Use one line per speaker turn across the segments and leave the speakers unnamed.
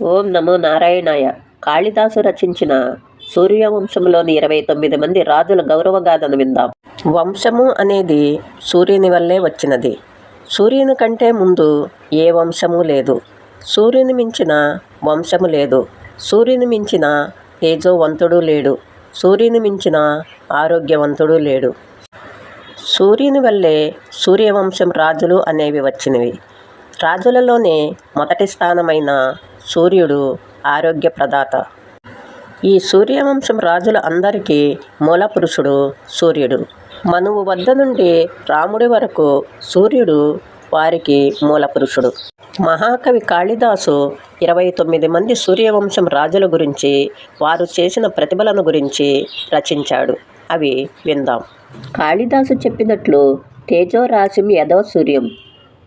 ఓం నమో నారాయణాయ. కాళిదాసు రచించిన సూర్యవంశంలోని ఇరవై తొమ్మిది మంది రాజుల గౌరవగాథను విందాం. వంశము అనేది సూర్యుని వల్లే వచ్చినది. సూర్యుని కంటే ముందు ఏ వంశము లేదు. సూర్యుని మించిన వంశము లేదు. సూర్యుని మించిన తేజోవంతుడు లేడు. సూర్యుని మించిన ఆరోగ్యవంతుడు లేడు. సూర్యుని వల్లే సూర్యవంశం రాజులు అనేవి వచ్చినవి. రాజులలోనే మొదటి స్థానమైన సూర్యుడు ఆరోగ్య ప్రదాత. ఈ సూర్యవంశం రాజుల అందరికీ మూల పురుషుడు సూర్యుడు. మనువు వద్ద నుండి రాముడి వరకు సూర్యుడు వారికి మూల పురుషుడు. మహాకవి కాళిదాసు ఇరవై తొమ్మిది మంది సూర్యవంశం రాజుల గురించి వారు చేసిన ప్రతిభలను గురించి రచించాడు. అవి విందాం. కాళిదాసు చెప్పినట్లు తేజోరాశిం యదో సూర్యం.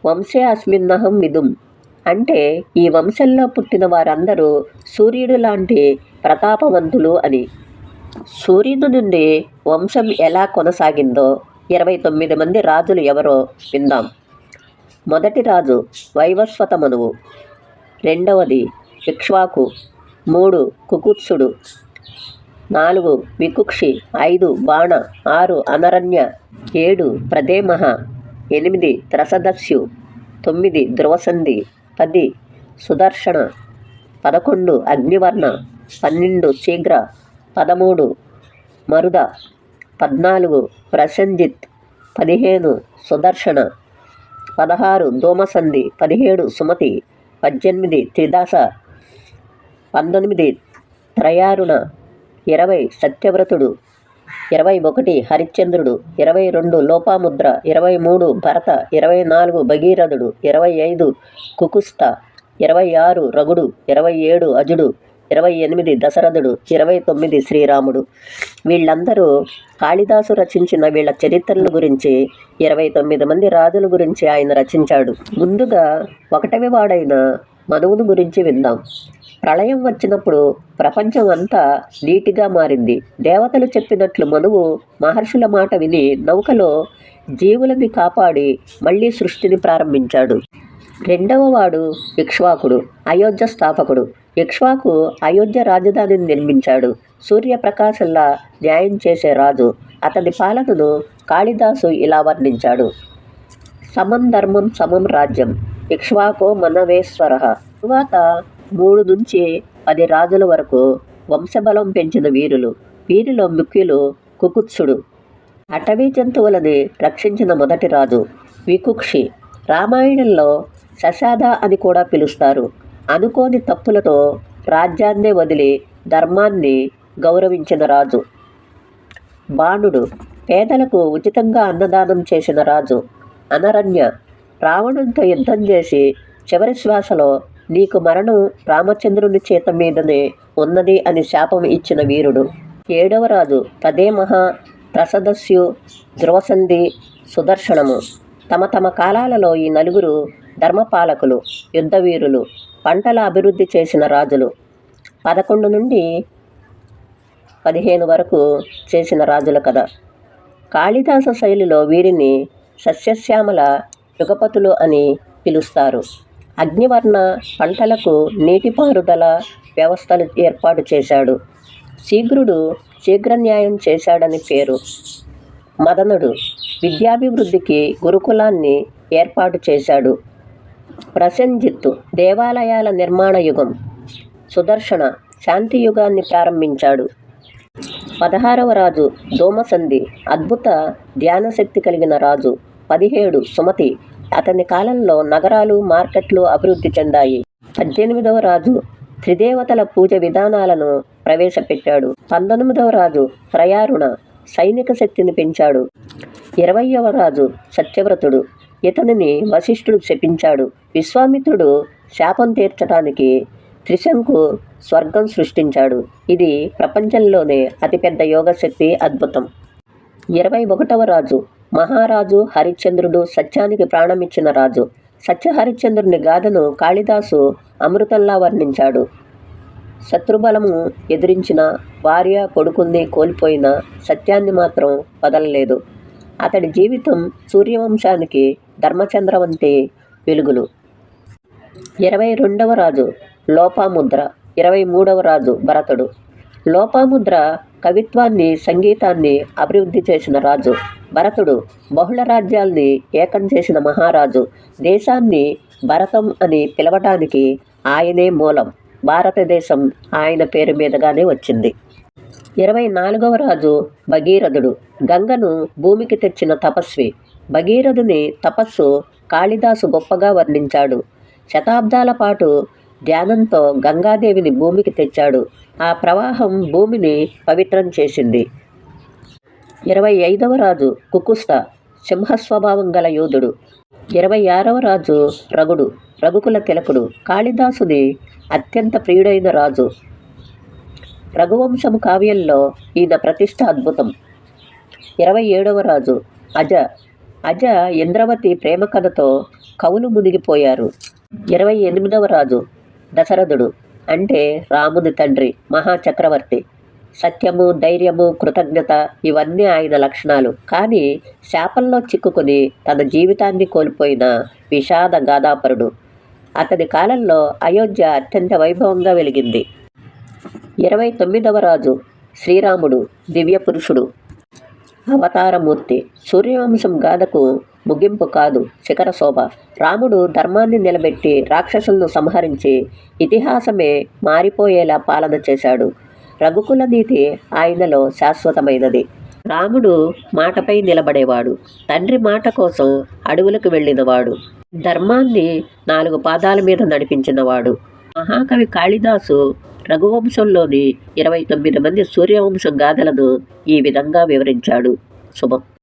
వంశే అస్మిన్నహం విదుం. అంటే ఈ వంశంలో పుట్టిన వారందరూ సూర్యుడు లాంటి ప్రతాపవంతులు అని. సూర్యుడు నుండి వంశం ఎలా కొనసాగిందో ఇరవై తొమ్మిది మంది రాజులు ఎవరో విందాం. మొదటి రాజు వైవస్వతమనువు. రెండవది ఇక్ష్వాకు మూడు కుకుత్సుడు. నాలుగు వికుక్షి. ఐదు బాణ. ఆరు అనరణ్య. ఏడు ప్రదేమహ. ఎనిమిది త్రసదస్యు తొమ్మిది ధ్రువసంధి పది సుదర్శన పదకొండు అగ్నివర్ణ పన్నెండు శీఘ్ర పదమూడు మరుద పద్నాలుగు ప్రసంజిత్ పదిహేను సుదర్శన పదహారు ధూమసంధి పదిహేడు సుమతి పద్దెనిమిది త్రిదాస పంతొమ్మిది త్రయారుణ ఇరవై సత్యవ్రతుడు ఇరవై ఒకటి హరిశ్చంద్రుడు ఇరవై రెండు లోపాముద్ర ఇరవై మూడు భరత ఇరవై నాలుగు భగీరథుడు ఇరవై ఐదు కుకుస్త ఇరవై ఆరు రగుడు ఇరవై ఏడు అజుడు ఇరవై ఎనిమిది దశరథుడు ఇరవై తొమ్మిది శ్రీరాముడు. వీళ్ళందరూ కాళిదాసు రచించిన వీళ్ళ చరిత్రల గురించి ఇరవై తొమ్మిది మంది రాజుల గురించి ఆయన రచించాడు. ముందుగా ఒకటవి వాడైన మనువును గురించి విందాం. ప్రళయం వచ్చినప్పుడు ప్రపంచం అంతా నీటిగా మారింది. దేవతలు చెప్పినట్లు మనువు మహర్షుల మాట విని నౌకలో జీవులని కాపాడి మళ్ళీ సృష్టిని ప్రారంభించాడు. రెండవ వాడు ఇక్ష్వాకుడు అయోధ్య స్థాపకుడు. ఇక్ష్వాకు అయోధ్య రాజధానిని నిర్మించాడు. సూర్యప్రకాశంలా న్యాయం చేసే రాజు. అతని పాలనను కాళిదాసు ఇలా వర్ణించాడు. సమం ధర్మం సమం రాజ్యం. ఇక్ష్వాకో మనవేశ్వర తరువాత మూడు నుంచి పది రాజుల వరకు వంశబలం పెంచిన వీరులు. వీరిలో ముఖ్యులు కుకుత్సుడు. అటవీ జంతువులని రక్షించిన మొదటి రాజు వికుక్షి. రామాయణంలో శశాద అని కూడా పిలుస్తారు. అనుకోని తప్పులతో రాజ్యాన్నే వదిలి ధర్మాన్ని గౌరవించిన రాజు. బాణుడు. పేదలకు ఉచితంగా అన్నదానం చేసిన రాజు. అనరణ్య. రావణునితో యుద్ధం చేసి చివరి శ్వాసలో నీకు మరణం రామచంద్రుని చేత మీదనే ఉన్నది అని శాపం ఇచ్చిన వీరుడు. ఏడవ రాజు తదేమహ ప్రసదస్యు ధ్రువసంధి సుదర్శనము. తమ తమ కాలాలలో ఈ నలుగురు ధర్మపాలకులు యుద్ధవీరులు పంటల అభివృద్ధి చేసిన రాజులు. పదకొండు నుండి పదిహేను వరకు చేసిన రాజుల కథ. కాళిదాస శైలిలో వీరిని సస్యశ్యామల యుగపతులు అని పిలుస్తారు. అగ్నివర్ణ పంటలకు నీటిపారుదల వ్యవస్థలు ఏర్పాటు చేశాడు. శీఘ్రుడు శీఘ్ర న్యాయం చేశాడని పేరు. మదనుడు విద్యాభివృద్ధికి గురుకులాన్ని ఏర్పాటు చేశాడు. ప్రసంజిత్తు దేవాలయాల నిర్మాణ యుగం సుదర్శన శాంతి యుగాన్ని ప్రారంభించాడు. పదహారవ రాజు దోమసంధి అద్భుత ధ్యానశక్తి కలిగిన రాజు. పదిహేడు సుమతి. అతని కాలంలో నగరాలు మార్కెట్లు అభివృద్ధి చెందాయి. పద్దెనిమిదవ రాజు త్రిదేవతల పూజ విధానాలను ప్రవేశపెట్టాడు. పంతొమ్మిదవ రాజు ప్రయారుణ సైనిక శక్తిని పెంచాడు. ఇరవయవ రాజు సత్యవ్రతుడు ఇతనిని వశిష్ఠుడు శపించాడు. విశ్వామిత్రుడు శాపం తీర్చడానికి త్రిశంకు స్వర్గం సృష్టించాడు. ఇది ప్రపంచంలోనే అతిపెద్ద యోగశక్తి అద్భుతం. ఇరవై ఒకటవ రాజు మహారాజు హరిశ్చంద్రుడు సత్యానికి ప్రాణమిచ్చిన రాజు. సత్య హరిశ్చంద్రుని గాథను కాళిదాసు అమృతంలా వర్ణించాడు. శత్రుబలము ఎదిరించిన భార్య కొడుకుల్ని కోల్పోయిన సత్యాన్ని మాత్రం వదలలేదు. అతడి జీవితం సూర్యవంశానికి ధర్మచంద్ర వంటి వెలుగులు. ఇరవై రెండవ రాజు లోపాముద్ర ఇరవై మూడవ రాజు భరతుడు. లోపాముద్ర కవిత్వాన్ని సంగీతాన్ని అభివృద్ధి చేసిన రాజు. భరతుడు బహుళ రాజ్యాల్ని ఏకం చేసిన మహారాజు. దేశాన్ని భరతం అని పిలవటానికి ఆయనే మూలం. భారతదేశం ఆయన పేరు మీదుగానే వచ్చింది. ఇరవై నాలుగవ రాజు భగీరథుడు. గంగను భూమికి తెచ్చిన తపస్వి. భగీరథుని తపస్సు కాళిదాసు గొప్పగా వర్ణించాడు. శతాబ్దాల పాటు ధ్యానంతో గంగాదేవిని భూమికి తెచ్చాడు. ఆ ప్రవాహం భూమిని పవిత్రం చేసింది. ఇరవై ఐదవ రాజు కుకుస్త సింహస్వభావం గల యోధుడు. ఇరవై ఆరవ రాజు రఘుడు రఘుకుల తిలకుడు. కాళిదాసుని అత్యంత ప్రియుడైన రాజు. రఘువంశము కావ్యంలో ఈయన ప్రతిష్ట అద్భుతం. ఇరవై ఏడవ రాజు అజ. అజ ఇంద్రవతి ప్రేమ కథతో కవులు మునిగిపోయారు. ఇరవై ఎనిమిదవ రాజు దశరథుడు అంటే రాముని తండ్రి మహాచక్రవర్తి. సత్యము ధైర్యము కృతజ్ఞత ఇవన్నీ ఆయన లక్షణాలు. కానీ శాపంలో చిక్కుకుని తన జీవితాన్ని కోల్పోయిన విషాద గాదాపరుడు అతని కాలంలో అయోధ్య అత్యంత వైభవంగా వెలిగింది. ఇరవై తొమ్మిదవ రాజు శ్రీరాముడు దివ్య పురుషుడు అవతారమూర్తి. సూర్యవంశం గాథకు ముగింపు కాదు శిఖర శోభ. రాముడు ధర్మాన్ని నిలబెట్టి రాక్షసులను సంహరించి ఇతిహాసమే మారిపోయేలా పాలన చేశాడు. రఘుకుల నీతి ఆయనలో శాశ్వతమైనది. రాముడు మాటపై నిలబడేవాడు. తండ్రి మాట కోసం అడవులకు వెళ్ళినవాడు. ధర్మాన్ని నాలుగు పాదాల మీద నడిపించినవాడు. మహాకవి కాళిదాసు రఘువంశంలోని ఇరవై తొమ్మిది మంది సూర్యవంశం గాథలను ఈ విధంగా వివరించాడు. శుభం.